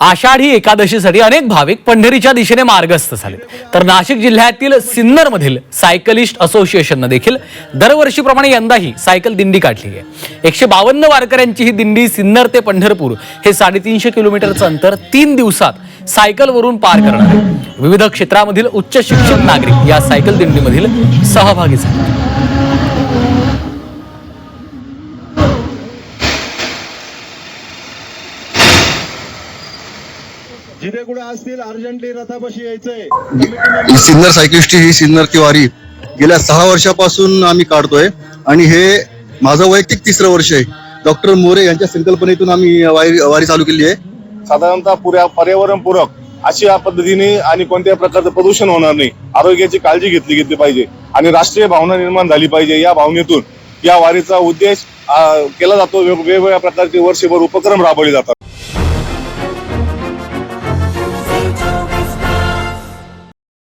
आषाढी एकादशीसाठी अनेक भाविक पंढरीच्या दिशेने मार्गस्थ झाले. तर नाशिक जिल्ह्यातील सिन्नरमधील सायकलिस्ट असोसिएशननं देखील दरवर्षीप्रमाणे यंदाही सायकल दिंडी काढली आहे. एकशे बावन्न वारकऱ्यांची ही दिंडी सिन्नर ते पंढरपूर हे साडेतीनशे किलोमीटरचं अंतर तीन दिवसात सायकलवरून पार करणार आहे. विविध क्षेत्रामधील उच्च शिक्षित नागरिक या सायकल दिंडीमधील सहभागी झाले. जिथे कुठे असतील अर्जंटली रथापाशी यायचंय. ही सिन्नर सायकलिस्टची ही सिन्नरची वारी गेल्या सहा वर्षापासून आम्ही काढतोय. आणि हे माझं वैयक्तिक तिसरं वर्ष आहे. डॉक्टर मोरे यांच्या संकल्पनेतून आम्ही वारी वारी चालू केली आहे. साधारणतः पुऱ्या पर्यावरणपूरक अशा पद्धतीने आणि कोणत्याही प्रकारचं प्रदूषण होणार नाही. आरोग्याची काळजी घेतली घेतली पाहिजे. आणि राष्ट्रीय भावना निर्माण झाली पाहिजे. या भावनेतून या वारीचा उद्देश केला जातो. वेग- वेगवेगळ्या प्रकारचे वर्षभर उपक्रम राबवले जातात.